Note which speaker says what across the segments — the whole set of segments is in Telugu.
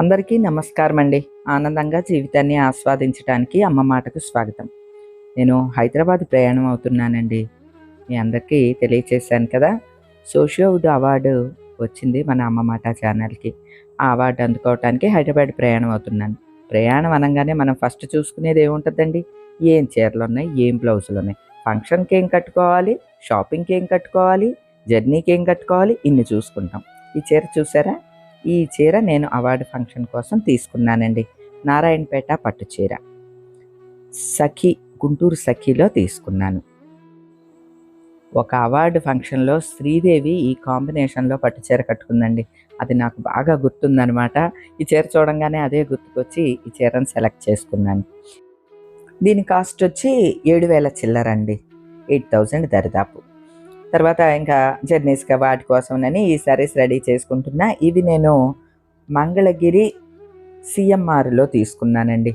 Speaker 1: అందరికీ నమస్కారం అండి ఆనందంగా జీవితాన్ని ఆస్వాదించడానికి అమ్మ మాటకు స్వాగతం. నేను హైదరాబాద్ ప్రయాణం అవుతున్నానండి. మీ అందరికీ తెలియచేశాను కదా సోషియోవుడ్ అవార్డు వచ్చింది మన అమ్మ మాట ఛానల్కి. ఆ అవార్డు అందుకోవటానికి హైదరాబాద్ ప్రయాణం అవుతున్నాను. ప్రయాణం అనగానే మనం ఫస్ట్ చూసుకునేది ఏముంటుందండి? ఏం చీరలు ఉన్నాయి ఏం బ్లౌజులు ఉన్నాయి ఫంక్షన్కి ఏం కట్టుకోవాలి? షాపింగ్కి ఏం కట్టుకోవాలి? జర్నీకి ఏం కట్టుకోవాలి? ఇన్ని చూసుకుంటాం. ఈ చీర చూసారా? ఈ చీర నేను అవార్డు ఫంక్షన్ కోసం తీసుకున్నానండి. నారాయణపేట పట్టు చీర. సఖి గుంటూరు సఖిలో తీసుకున్నాను. ఒక అవార్డు ఫంక్షన్లో శ్రీదేవి ఈ కాంబినేషన్లో పట్టు చీర కట్టుకుందండి. అది నాకు బాగా గుర్తుందనమాట ఈ చీర చూడంగానే అదే గుర్తుకొచ్చి ఈ చీరను సెలెక్ట్ చేసుకున్నాను. దీని కాస్ట్ వచ్చి ఏడు వేల చిల్లరండి ఎయిట్ థౌజండ్ దరిదాపు. తర్వాత ఇంకా జర్నీస్గా వాటి కోసమని ఈ సారీస్ రెడీ చేసుకుంటున్నా. ఇవి నేను మంగళగిరి సిఎంఆర్లో తీసుకున్నానండి.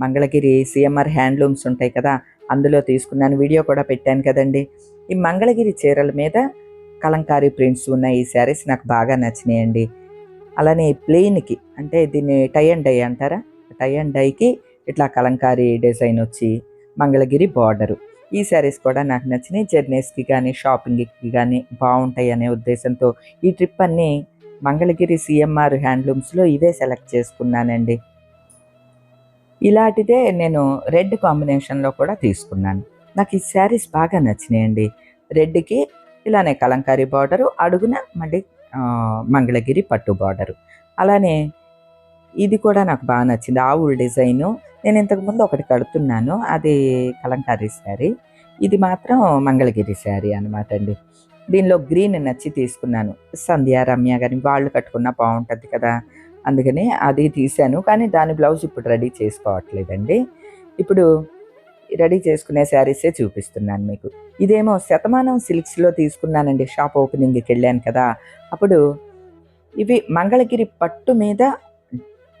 Speaker 1: మంగళగిరి సిఎంఆర్ హ్యాండ్లూమ్స్ ఉంటాయి కదా అందులో తీసుకున్నాను. వీడియో కూడా పెట్టాను కదండి. ఈ మంగళగిరి చీరల మీద కలంకారీ ప్రింట్స్ ఉన్న ఈ శారీస్ నాకు బాగా నచ్చినాయండి. అలానే ప్లెయిన్కి అంటే దీన్ని టై అండ్ డై అంటారా? టై అండ్ డైకి ఇట్లా కలంకారీ డిజైన్ వచ్చి మంగళగిరి బార్డరు. ఈ శారీస్ కూడా నాకు నచ్చినాయి. జర్నీస్కి కానీ షాపింగ్కి కానీ బాగుంటాయి అనే ఉద్దేశంతో ఈ ట్రిప్ అన్ని మంగళగిరి సిఎంఆర్ హ్యాండ్లూమ్స్లో ఇవే సెలెక్ట్ చేసుకున్నానండి. ఇలాంటిదే నేను రెడ్ కాంబినేషన్లో కూడా తీసుకున్నాను. నాకు ఈ శారీస్ బాగా నచ్చినాయండి. రెడ్కి ఇలానే కలంకారీ బార్డరు అడుగున మళ్ళీ మంగళగిరి పట్టు బార్డరు. అలానే ఇది కూడా నాకు బాగా నచ్చింది. ఆవుల డిజైను నేను ఇంతకుముందు ఒకటి కడుతున్నాను. అది కలంకారీ శారీ. ఇది మాత్రం మంగళగిరి శారీ అనమాట అండి. దీనిలో గ్రీన్ నచ్చి తీసుకున్నాను. సంధ్య రమ్య కానీ వాళ్ళు కట్టుకున్నా బాగుంటుంది కదా. అందుకని అది తీశాను. కానీ దాని బ్లౌజ్ ఇప్పుడు రెడీ చేసుకోవట్లేదండి. ఇప్పుడు రెడీ చేసుకునే శారీసే చూపిస్తున్నాను మీకు. ఇదేమో శతమానం సిల్క్స్లో తీసుకున్నానండి. షాప్ ఓపెనింగ్కి వెళ్ళాను కదా. అప్పుడు ఇవి మంగళగిరి పట్టు మీద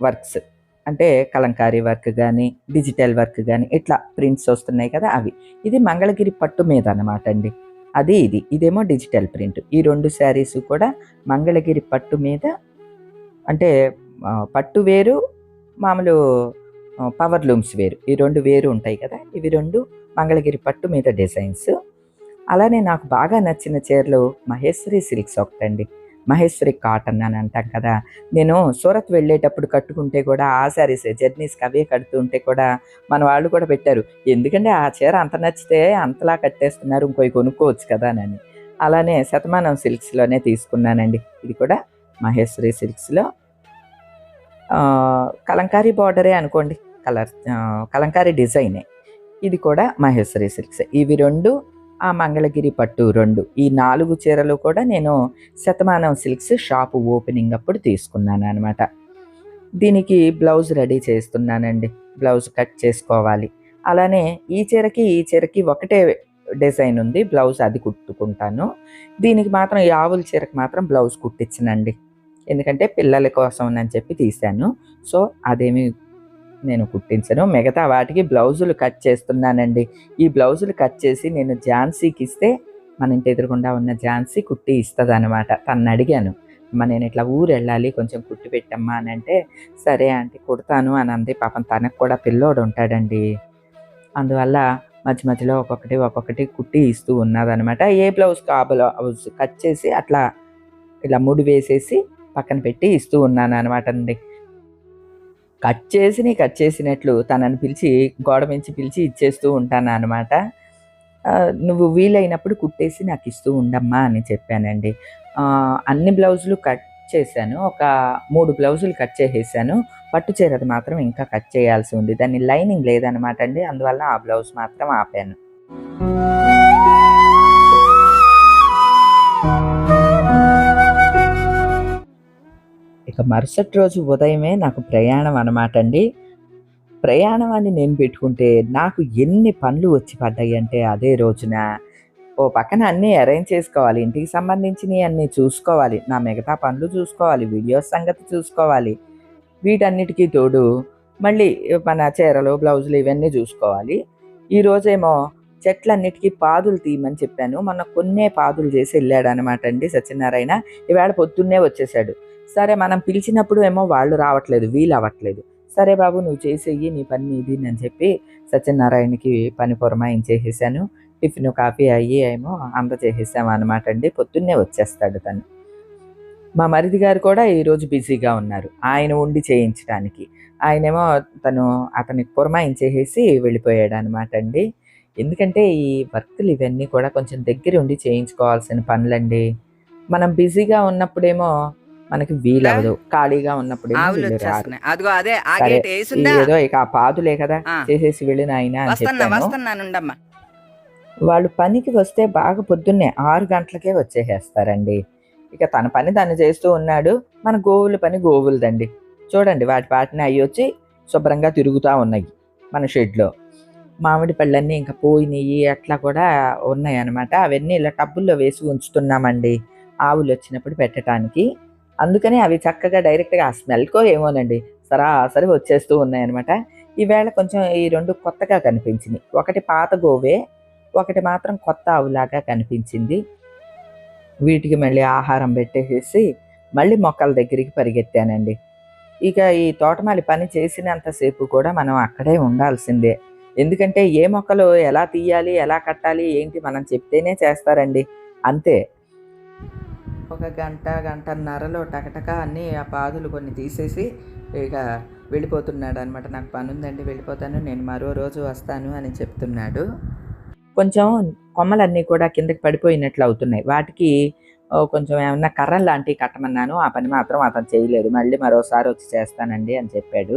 Speaker 1: వర్క్స్. అంటే కలంకారీ వర్క్ కానీ డిజిటల్ వర్క్ కానీ ఇట్లా ప్రింట్స్ వస్తున్నాయి కదా అవి. ఇది మంగళగిరి పట్టు మీద అనమాట అండి. అది ఇది. ఇదేమో డిజిటల్ ప్రింట్. ఈ రెండు శారీస్ కూడా మంగళగిరి పట్టు మీద. అంటే పట్టు వేరు మామూలు పవర్ లూమ్స్ వేరు. ఈ రెండు వేరు ఉంటాయి కదా. ఇవి రెండు మంగళగిరి పట్టు మీద డిజైన్స్. అలానే నాకు బాగా నచ్చిన చీరలు మహేశ్వరి సిల్క్స్ ఒకటండి మహేశ్వరి కాటన్ అని అంటాం కదా. నేను సూరత్ వెళ్ళేటప్పుడు కట్టుకుంటే కూడా ఆ శారీస్ జర్నీస్కి అవే కడుతుంటే కూడా మన వాళ్ళు కూడా పెట్టారు. ఎందుకంటే ఆ చీర అంత నచ్చితే అంతలా కట్టేస్తున్నారు ఇంకోటి కొనుక్కోవచ్చు కదా అని అలానే శతమానం సిల్క్స్లోనే తీసుకున్నానండి. ఇది కూడా మహేశ్వరి సిల్క్స్లో కలంకారీ బార్డరే అనుకోండి. కలర్ కలంకారీ డిజైనే. ఇది కూడా మహేశ్వరి సిల్క్స్. ఇవి రెండు ఆ మంగళగిరి పట్టు రెండు. ఈ నాలుగు చీరలు కూడా నేను శతమానం సిల్క్స్ షాపు ఓపెనింగ్ అప్పుడు తీసుకున్నాను అనమాట దీనికి బ్లౌజ్ రెడీ చేస్తున్నానండి. బ్లౌజ్ కట్ చేసుకోవాలి. అలానే ఈ చీరకి ఈ చీరకి ఒకటే డిజైన్ ఉంది. బ్లౌజ్ అది కుట్టుకుంటాను. దీనికి మాత్రం ఈ ఆవుల చీరకి మాత్రం బ్లౌజ్ కుట్టించనండి. ఎందుకంటే పిల్లల కోసం అని చెప్పి తీశాను. సో అదేమి నేను కుట్టించను. మిగతా వాటికి బ్లౌజులు కట్ చేస్తున్నానండి. ఈ బ్లౌజులు కట్ చేసి నేను ఝాన్సీకి ఇస్తే మన ఇంటి ఎదురుకుండా ఉన్న ఝాన్సీ కుట్టి ఇస్తుంది అనమాట తను అడిగాను. అమ్మ నేను ఇట్లా ఊరు వెళ్ళాలి కొంచెం కుట్టి పెట్టమ్మా అని అంటే సరే ఆంటీ కుడతాను అని అంది. పాపం తనకు కూడా పిల్లోడు ఉంటాడండి. అందువల్ల మధ్య మధ్యలో ఒక్కొక్కటి ఒక్కొక్కటి కుట్టి ఇస్తూ ఉన్నదనమాట ఏ బ్లౌజ్కి ఆ బ్లౌజ్ కట్ చేసి అట్లా ఇలా ముడి వేసేసి పక్కన పెట్టి ఇస్తూ ఉన్నాను అనమాట అండి. కట్ చేసి కట్ చేసినట్లు తనని పిలిచి గోడ మించి పిలిచి ఇచ్చేస్తూ ఉంటాను అనమాట నువ్వు వీలైనప్పుడు కుట్టేసి నాకు ఇస్తూ ఉండమ్మా అని చెప్పానండి. ఆ, అన్ని బ్లౌజులు కట్ చేశాను. ఒక మూడు బ్లౌజులు కట్ చేసేసాను. పట్టు చీరది మాత్రం ఇంకా కట్ చేయాల్సి ఉంది. దాన్ని లైనింగ్ లేదనమాట అండి. అందువల్ల ఆ బ్లౌజ్ మాత్రం ఆపాను. ఇక మరుసటి రోజు ఉదయమే నాకు ప్రయాణం అనమాట అండి. ప్రయాణం అని నేను పెట్టుకుంటే నాకు ఎన్ని పనులు వచ్చి పడ్డాయి అంటే అదే రోజున. ఓ పక్కన అన్నీ అరేంజ్ చేసుకోవాలి ఇంటికి సంబంధించినవి అన్నీ చూసుకోవాలి నా మిగతా పనులు చూసుకోవాలి వీడియోస్ సంగతి చూసుకోవాలి. వీటన్నిటికీ తోడు మళ్ళీ మన చీరలు బ్లౌజులు ఇవన్నీ చూసుకోవాలి. ఈ రోజేమో చెట్లన్నిటికీ పాదులు తీయమని చెప్పాను. మొన్న కొన్నే పాదులు చేసి వెళ్ళాడు అనమాట అండి సత్యనారాయణ. ఈవేళ పొద్దున్నే వచ్చేసాడు. సరే మనం పిలిచినప్పుడు ఏమో వాళ్ళు రావట్లేదు వీలు అవ్వట్లేదు. సరే బాబు నువ్వు చేసేయి నీ పని నీది అని చెప్పి సత్యనారాయణకి పని పొరమాయించేసేసాను. టిఫిన్ కాఫీ అయ్యి ఏమో అందచేసేసాము అనమాట అండి. పొద్దున్నే వచ్చేస్తాడు తను. మా మరిది గారు కూడా ఈరోజు బిజీగా ఉన్నారు. ఆయన ఉండి చేయించడానికి. ఆయనేమో తను అతనికి పురమాయించేసేసి వెళ్ళిపోయాడు అనమాట అండి. ఎందుకంటే ఈ వర్క్లు ఇవన్నీ కూడా కొంచెం దగ్గర ఉండి చేయించుకోవాల్సిన పనులండి. మనం బిజీగా ఉన్నప్పుడేమో మనకి వీలవదు. ఖాళీగా
Speaker 2: వచ్చేస్తున్నాయి. అదిగో అదే
Speaker 1: ఏదో ఇక ఆ పాదులే కదా. చేసేసి వెళ్ళిన ఆయన
Speaker 2: వస్తున్నానుండమ్మా
Speaker 1: వాళ్ళు పనికి వస్తే బాగా పొద్దున్నే ఆరు గంటలకే వచ్చేసేస్తారండి. ఇక తన పని తను చేస్తూ ఉన్నాడు. మన గోవుల పని గోవులదండి. చూడండి వాటి వాటిని అవి వచ్చి శుభ్రంగా తిరుగుతూ ఉన్నాయి మన షెడ్లో. మామిడి పళ్ళన్నీ ఇంకా పోయినాయి అట్లా కూడా ఉన్నాయి అనమాట అవన్నీ ఇలా టబ్బుల్లో వేసి ఉంచుతున్నామండి. ఆవులు వచ్చినప్పుడు పెట్టడానికి అందుకని అవి చక్కగా డైరెక్ట్గా ఆ స్మెల్కో ఏమోనండి సరాసరి వచ్చేస్తూ ఉన్నాయి అనమాట ఈవేళ కొంచెం ఈ రెండు కొత్తగా కనిపించినాయి. ఒకటి పాత గోవే ఒకటి మాత్రం కొత్త ఆవులాగా కనిపించింది. వీటికి మళ్ళీ ఆహారం పెట్టేసేసి మళ్ళీ మొక్కల దగ్గరికి పరిగెత్తానండి. ఇక ఈ తోటమాలి పని చేసినంతసేపు కూడా మనం అక్కడే ఉండాల్సిందే. ఎందుకంటే ఏ మొక్కలు ఎలా తీయాలి ఎలా కట్టాలి ఏంటి మనం చెప్తేనే చేస్తారండి. అంతే. ఒక గంట గంటన్నరలో టకటక అన్నీ ఆ పాదులు కొన్ని తీసేసి ఇక వెళ్ళిపోతున్నాడు అనమాట నాకు పని ఉందండి వెళ్ళిపోతాను నేను మరో రోజు వస్తాను అని చెప్తున్నాడు. కొంచెం కొమ్మలన్నీ కూడా కిందకి పడిపోయినట్లు అవుతున్నాయి. వాటికి కొంచెం ఏమన్నా కర్ర లాంటివి కట్టమన్నాను. ఆ పని మాత్రం అతను చేయలేదు. మళ్ళీ మరోసారి వచ్చి చేస్తానండి అని చెప్పాడు.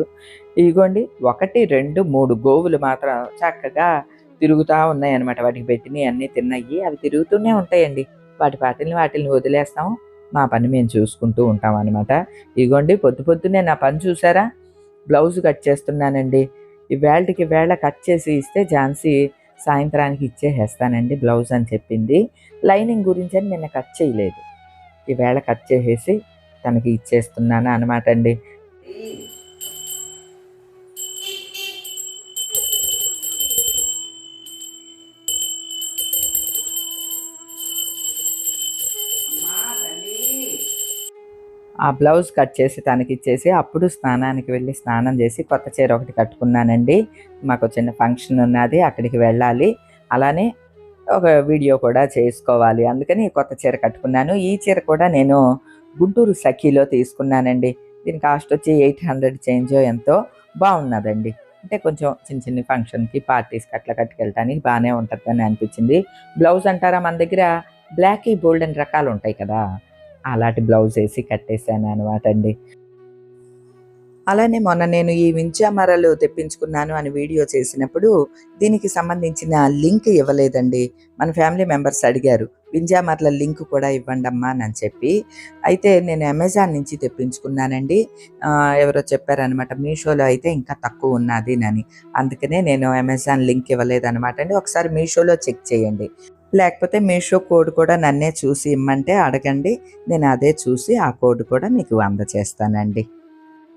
Speaker 1: ఇదిగోండి ఒకటి రెండు మూడు గోవులు మాత్రం చక్కగా తిరుగుతూ ఉన్నాయి అనమాట వాటికి పెట్టినవి అన్నీ తిన్నాయి. అవి తిరుగుతూనే ఉంటాయండి. వాటి పాటిని వాటిని వదిలేస్తాం. మా పని మేము చూసుకుంటూ ఉంటాం అనమాట ఇదిగోండి పొద్దు పొద్దునే నా పని చూసారా? బ్లౌజ్ కట్ చేస్తున్నానండి. ఈ వేళకి వేళ కట్ చేసి ఇస్తే ఝాన్సీ సాయంత్రానికి ఇచ్చేసేస్తానండి బ్లౌజ్ అని చెప్పింది. లైనింగ్ గురించి అని నిన్న కట్ చేయలేదు. ఈవేళ కట్ చేసేసి తనకి ఇచ్చేస్తున్నాను అనమాట అండి. ఆ బ్లౌజ్ కట్ చేసి తనకి ఇచ్చేసి అప్పుడు స్నానానికి వెళ్ళి స్నానం చేసి కొత్త చీర ఒకటి కట్టుకున్నానండి. మాకు చిన్న ఫంక్షన్ ఉన్నది అక్కడికి వెళ్ళాలి. అలానే ఒక వీడియో కూడా చేసుకోవాలి. అందుకని కొత్త చీర కట్టుకున్నాను. ఈ చీర కూడా నేను గుంటూరు సఖీలో తీసుకున్నానండి. దీని కాస్ట్ వచ్చి ఎయిట్ హండ్రెడ్ చేంజ్ ఎంతో బాగున్నదండి. అంటే కొంచెం చిన్న చిన్న ఫంక్షన్కి పార్టీస్కి అట్లా కట్టుకెళ్ళటానికి బాగానే ఉంటుందని అనిపించింది. బ్లౌజ్ అంటారా? మన దగ్గర బ్లాక్ గోల్డెన్ రకాలు ఉంటాయి కదా. అలాంటి బ్లౌజ్ వేసి కట్టేశాను అనమాట అండి అలానే మొన్న నేను ఈ వించామరలు తెప్పించుకున్నాను అని వీడియో చేసినప్పుడు దీనికి సంబంధించిన లింక్ ఇవ్వలేదండి. మన ఫ్యామిలీ మెంబర్స్ అడిగారు వింజామర్ల లింక్ కూడా ఇవ్వండి అమ్మా అని చెప్పి. అయితే నేను అమెజాన్ నుంచి తెప్పించుకున్నానండి. ఎవరో చెప్పారనమాట మీషోలో అయితే ఇంకా తక్కువ ఉన్నది అని. అందుకనే నేను అమెజాన్ లింక్ ఇవ్వలేదన్నమాట అండి ఒకసారి మీషోలో చెక్ చేయండి. లేకపోతే మీషో కోడ్ కూడా నన్నే చూసి ఇమ్మంటే అడగండి. నేను అదే చూసి ఆ కోడ్ కూడా మీకు అందచేస్తానండి.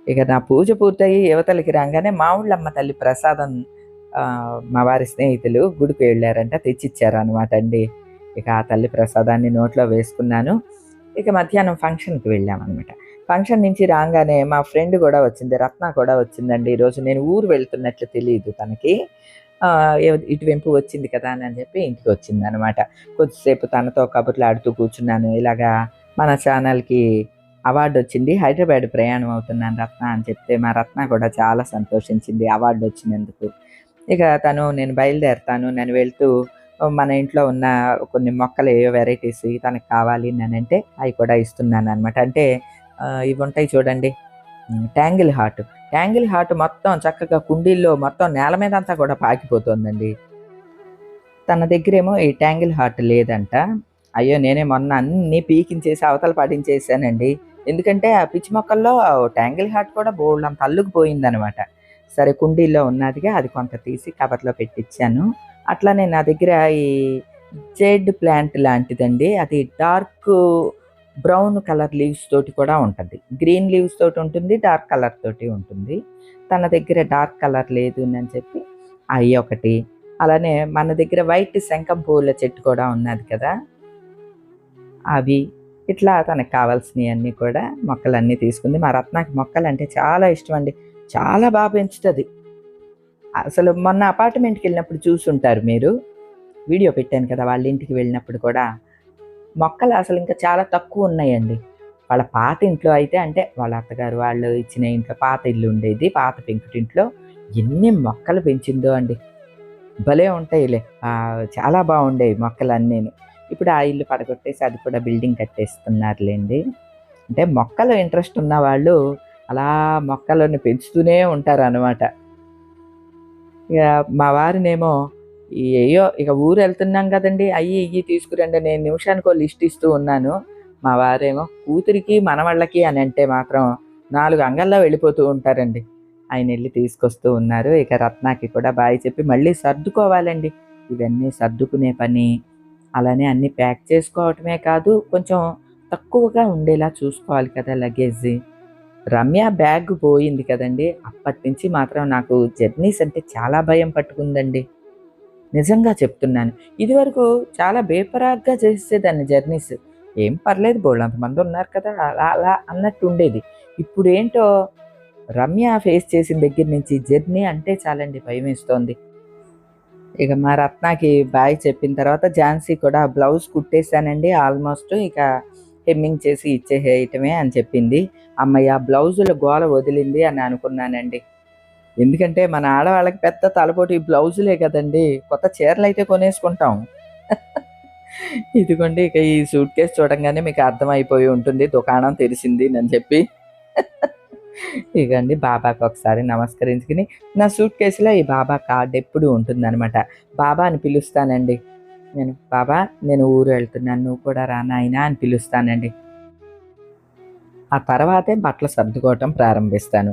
Speaker 1: ఇక నా పూజ పూర్తయి యువతలకి రాగానే మా ఊళ్ళమ్మ తల్లి ప్రసాదం మా వారి స్నేహితులు గుడికి వెళ్ళారంట తెచ్చిచ్చారు అనమాట అండి. ఇక ఆ తల్లి ప్రసాదాన్ని నోట్లో వేసుకున్నాను. ఇక మధ్యాహ్నం ఫంక్షన్కి వెళ్ళామన్నమాట. ఫంక్షన్ నుంచి రాగానే మా ఫ్రెండ్ కూడా వచ్చింది రత్న కూడా వచ్చిందండి. ఈరోజు నేను ఊరు వెళ్తున్నట్లు తెలియదు తనకి. ఇటువైపు వచ్చింది కదా అని చెప్పి ఇంటికి వచ్చింది అనమాట కొద్దిసేపు తనతో కబుర్లు ఆడుతూ కూర్చున్నాను. ఇలాగా మన ఛానల్కి అవార్డు వచ్చింది హైదరాబాద్ ప్రయాణం అవుతున్నాను రత్న అని చెప్తే మా రత్న కూడా చాలా సంతోషించింది అవార్డు వచ్చినందుకు. ఇక తను నేను బయలుదేరుతాను నేను వెళ్తూ మన ఇంట్లో ఉన్న కొన్ని మొక్కలు ఏవో వెరైటీస్ తనకు కావాలి అని అంటే అవి కూడా ఇస్తున్నాను అనమాట అంటే ఇవి ఉంటాయి చూడండి. Tangle heart. ట్యాంగిల్ హార్ట్ మొత్తం చక్కగా కుండీల్లో మొత్తం నేల మీద అంతా కూడా పాకిపోతుందండి. తన దగ్గరేమో ఈ ట్యాంగిల్ హార్ట్ లేదంట. అయ్యో నేనే మొన్న అన్ని పీకించేసి అవతల పడించేసానండి. ఎందుకంటే ఆ పిచ్చి మొక్కల్లో ట్యాంగిల్ హార్ట్ కూడా బోల్డ్ అంత అల్లుకుపోయిందనమాట సరే కుండీల్లో ఉన్నదిగా అది కొంత తీసి కవర్లో పెట్టించాను అట్లానే నా దగ్గర ఈ జెడ్ ప్లాంట్ లాంటిదండి. అది డార్క్ బ్రౌన్ కలర్ లీవ్స్ తోటి కూడా ఉంటుంది. గ్రీన్ లీవ్స్ తోటి ఉంటుంది డార్క్ కలర్ తోటి ఉంటుంది. తన దగ్గర డార్క్ కలర్ లేదు అని చెప్పి అవి ఒకటి. అలానే మన దగ్గర వైట్ శంఖం పువ్వుల చెట్టు కూడా ఉన్నది కదా. అవి ఇట్లా తనకు కావాల్సినవి అన్నీ కూడా మొక్కలన్నీ తీసుకుంది. మా రత్నాకి మొక్కలు అంటే చాలా ఇష్టం అండి. చాలా బాగా పెంచుతుంది. అసలు మొన్న అపార్ట్మెంట్కి వెళ్ళినప్పుడు చూసుంటారు మీరు. వీడియో పెట్టాను కదా వాళ్ళ ఇంటికి వెళ్ళినప్పుడు కూడా. మొక్కలు అసలు ఇంకా చాలా తక్కువ ఉన్నాయండి. వాళ్ళ పాత ఇంట్లో అయితే అంటే వాళ్ళ అత్తగారు వాళ్ళు ఇచ్చిన ఇంట్లో పాత ఇల్లు ఉండేది పాత పెంకుటింట్లో ఎన్ని మొక్కలు పెంచిందో అండి. భలే ఉంటాయిలే. చాలా బాగుండేవి మొక్కలు అన్నీను ఇప్పుడు ఆ ఇల్లు పడగొట్టేసి అది కూడా బిల్డింగ్ కట్టేస్తున్నారులేండి. అంటే మొక్కలు ఇంట్రెస్ట్ ఉన్న వాళ్ళు అలా మొక్కలను పెంచుతూనే ఉంటారు అనమాట ఇక మా వారినేమో ఈ అయ్యో ఇక ఊరు వెళ్తున్నాం కదండి. అయ్యి ఇయ్యి తీసుకురండి. నేను నిమిషానికి లిస్ట్ ఇస్తూ ఉన్నాను. మా వారేమో కూతురికి మనవాళ్ళకి అని అంటే మాత్రం నాలుగు అంగల్లో వెళ్ళిపోతూ ఉంటారండి. ఆయన వెళ్ళి తీసుకొస్తూ ఉన్నారు. ఇక రత్నాకి కూడా బాయ్ చెప్పి మళ్ళీ సర్దుకోవాలండి. ఇవన్నీ సర్దుకునే పని. అలానే అన్ని ప్యాక్ చేసుకోవటమే కాదు కొంచెం తక్కువగా ఉండేలా చూసుకోవాలి కదా లగేజ్. రమ్య బ్యాగ్ పోయింది కదండి. అప్పటి నుంచి మాత్రం నాకు జర్నీస్ అంటే చాలా భయం పట్టుకుందండి. నిజంగా చెప్తున్నాను. ఇదివరకు చాలా బేపరాగ్గా చేసేదాన్ని జర్నీస్. ఏం పర్లేదు బోళ్ళు అంతమంది ఉన్నారు కదా అలా అలా అన్నట్టు ఉండేది. ఇప్పుడు ఏంటో రమ్య ఫేస్ చేసిన దగ్గర నుంచి జర్నీ అంటే చాలండి భయం వేస్తోంది. ఇక మా రత్నాకి బాయ్ చెప్పిన తర్వాత ఝాన్సీ కూడా బ్లౌజ్ కుట్టేశానండి. ఆల్మోస్ట్ ఇక హెమ్మింగ్ చేసి ఇచ్చేయటమే అని చెప్పింది. అమ్మయ్య బ్లౌజుల గోల వదిలింది అని అనుకున్నానండి. ఎందుకంటే మన ఆడవాళ్ళకి పెద్ద తలపోటు ఈ బ్లౌజులే కదండి. కొత్త చీరలు అయితే కొనేసుకుంటాం. ఇదిగోండి ఇక ఈ సూట్ కేసు చూడంగానే మీకు అర్థమైపోయి ఉంటుంది. దుకాణం తెరిచింది అని చెప్పి. ఇగండి బాబాకి ఒకసారి నమస్కరించుకుని నా సూట్ కేసులో ఈ బాబా కార్డ్ ఎప్పుడు ఉంటుందన్నమాట. బాబా అని పిలుస్తానండి. నేను బాబా నేను ఊరు వెళ్తున్నాను. నువ్వు కూడా రా నాయనా అని పిలుస్తానండి. ఆ తర్వాతే బట్టలు సర్దుకోవటం ప్రారంభిస్తాను.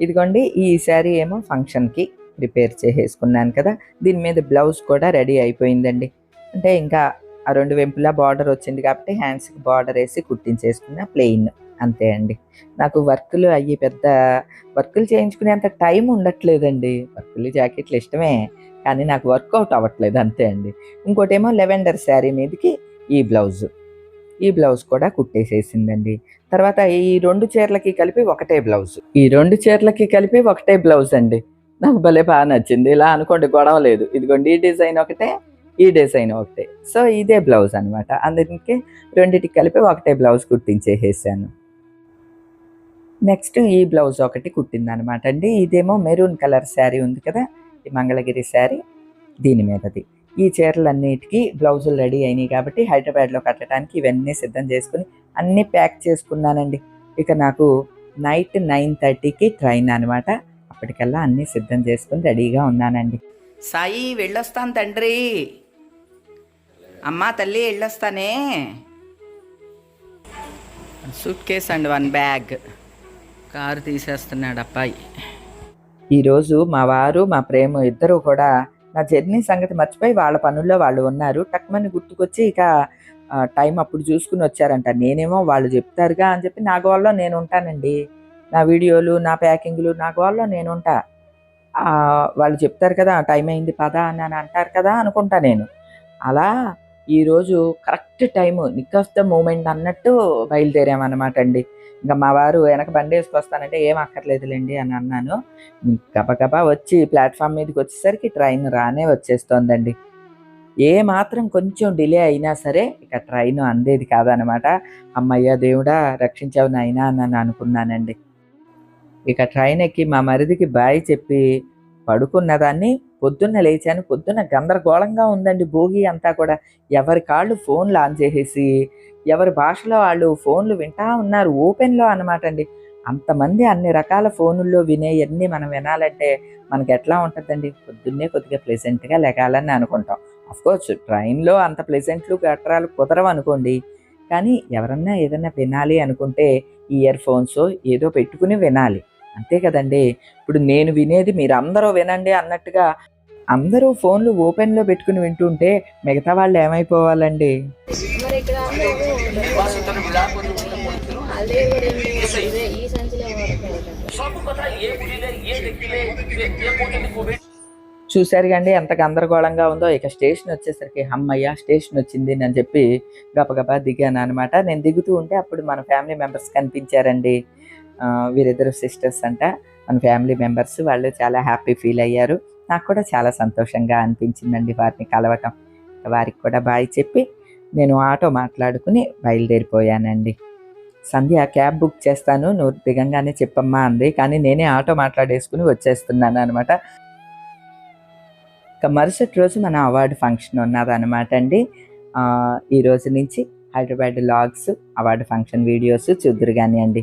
Speaker 1: ఇదిగోండి ఈ శారీ ఏమో ఫంక్షన్కి ప్రిపేర్ చేసేసుకున్నాను కదా దీని మీద బ్లౌజ్ కూడా రెడీ అయిపోయిందండి. అంటే ఇంకా ఆ రెండు వెంపులా బార్డర్ వచ్చింది కాబట్టి హ్యాండ్స్కి బార్డర్ వేసి కుట్టించేసుకున్న ప్లెయిన్ అంతే అండి. నాకు వర్కులు అయ్యి పెద్ద వర్కులు చేయించుకునేంత టైం ఉండట్లేదండి. వర్కులు జాకెట్లు ఇష్టమే కానీ నాకు వర్కౌట్ అవ్వట్లేదు అంతే అండి. ఇంకోటేమో లెవెండర్ శారీ మీదకి ఈ బ్లౌజు. ఈ బ్లౌజ్ కూడా కుట్టేసేసిందండి. తర్వాత ఈ రెండు చీరలకి కలిపి ఒకటే బ్లౌజ్. ఈ రెండు చీరలకి కలిపి ఒకటే బ్లౌజ్ అండి. నాకు భలే బాగా నచ్చింది. ఇలా అనుకోండి గొడవ లేదు. ఇదిగోండి ఈ డిజైన్ ఒకటే ఈ డిజైన్ ఒకటే. సో ఇదే బ్లౌజ్ అనమాట అందుకే రెండిటికి కలిపి ఒకటే బ్లౌజ్ కుట్టించేసేసాను. నెక్స్ట్ ఈ బ్లౌజ్ ఒకటి కుట్టింది అనమాట అండి. ఇదేమో మెరూన్ కలర్ శారీ ఉంది కదా ఈ మంగళగిరి శారీ. దీని మీదది. ఈ చీరలన్నిటికీ బ్లౌజులు రెడీ అయినాయి కాబట్టి హైదరాబాద్లో కట్టడానికి ఇవన్నీ సిద్ధం చేసుకుని అన్నీ ప్యాక్ చేసుకున్నానండి. ఇక నాకు నైట్ నైన్ థర్టీకి ట్రైన్ అనమాట అప్పటికల్లా అన్నీ సిద్ధం చేసుకుని రెడీగా ఉన్నానండి. సాయి వెళ్ళొస్తాను తండ్రి. అమ్మా తల్లి వెళ్ళొస్తానే. Suitcase and one bag. Car తీసేస్తున్నాడు అబ్బాయి. ఈరోజు మా వారు మా ప్రేమ ఇద్దరు కూడా నా జర్నీ సంగతి మర్చిపోయి వాళ్ళ పనుల్లో వాళ్ళు ఉన్నారు. టక్మని గుర్తుకొచ్చి ఇక టైం అప్పుడు చూసుకుని వచ్చారంట. నేనేమో వాళ్ళు చెప్తారుగా అని చెప్పి నా గోల్లో నేను ఉంటానండి. నా వీడియోలు నా ప్యాకింగ్లు నా గోల్లో నేను ఉంటా. వాళ్ళు చెప్తారు కదా టైం అయింది పదా అని అని అంటారు కదా అనుకుంటా నేను. అలా ఈరోజు correct time nick of the moment అన్నట్టు బయలుదేరామన్నమాట అండి. ఇంకా మా వారు వెనక బండి వేసుకొస్తానంటే ఏం అక్కర్లేదులేండి అని అన్నాను. గబగబా వచ్చి ప్లాట్ఫామ్ మీదకి వచ్చేసరికి ట్రైన్ రానే వచ్చేస్తోందండి. ఏ మాత్రం కొంచెం డిలే అయినా సరే ఇక ట్రైన్ అందేది కాదనమాట అమ్మయ్య దేవుడా రక్షించావు నాయనా అని నేను అనుకున్నానండి. ఇక ట్రైన్ ఎక్కి మా మరిదికి బాయ్ చెప్పి పడుకున్నదాన్ని పొద్దున్న లేచాను. పొద్దున్న గందరగోళంగా ఉందండి భోగి అంతా కూడా. ఎవరి కాళ్ళు ఫోన్లు ఆన్ చేసేసి ఎవరి భాషలో వాళ్ళు ఫోన్లు వింటా ఉన్నారు. ఓపెన్లో అనమాట అండి. అంతమంది అన్ని రకాల ఫోనుల్లో వినేయన్నీ మనం వినాలంటే మనకి ఎట్లా ఉంటుందండి? పొద్దున్నే కొద్దిగా ప్లెజెంట్గా లెగాలని అనుకుంటాం. కోర్స్ ట్రైన్లో అంత ప్లెజెంట్లు గట్రాలు కుదరవు అనుకోండి. కానీ ఎవరన్నా ఏదన్నా వినాలి అనుకుంటే ఇయర్ ఫోన్స్ ఏదో పెట్టుకుని వినాలి. అంతే కదండి. ఇప్పుడు నేను వినేది మీరందరూ వినండి అన్నట్టుగా అందరూ ఫోన్లు ఓపెన్లో పెట్టుకుని వింటుంటే మిగతా వాళ్ళు ఏమైపోవాలండి? చూశారు కండి ఎంత గందరగోళంగా ఉందో. ఇక స్టేషన్ వచ్చేసరికి అమ్మయ్య స్టేషన్ వచ్చింది అని చెప్పి గబగబా దిగాను అనమాట నేను దిగుతూ ఉంటే అప్పుడు మన ఫ్యామిలీ మెంబర్స్ కనిపించారండి. వీరిద్దరు సిస్టర్స్ అంట. మన ఫ్యామిలీ మెంబర్స్ వాళ్ళు చాలా హ్యాపీ ఫీల్ అయ్యారు. నాకు కూడా చాలా సంతోషంగా అనిపించిందండి వారిని కలవటం. వారికి కూడా బాయ్ చెప్పి నేను ఆటో మాట్లాడుకుని బయలుదేరిపోయానండి. సంధ్య క్యాబ్ బుక్ చేస్తాను. నువ్వు దిగంగానే చెప్పమ్మా అంది. కానీ నేనే ఆటో మాట్లాడేసుకుని వచ్చేస్తున్నాను అనమాట ఇక మరుసటి రోజు మన అవార్డు ఫంక్షన్ ఉన్నదనమాట అండి. ఈ రోజు నుంచి Hyderabad logs award function videos చూద్దరు కానీ అండి.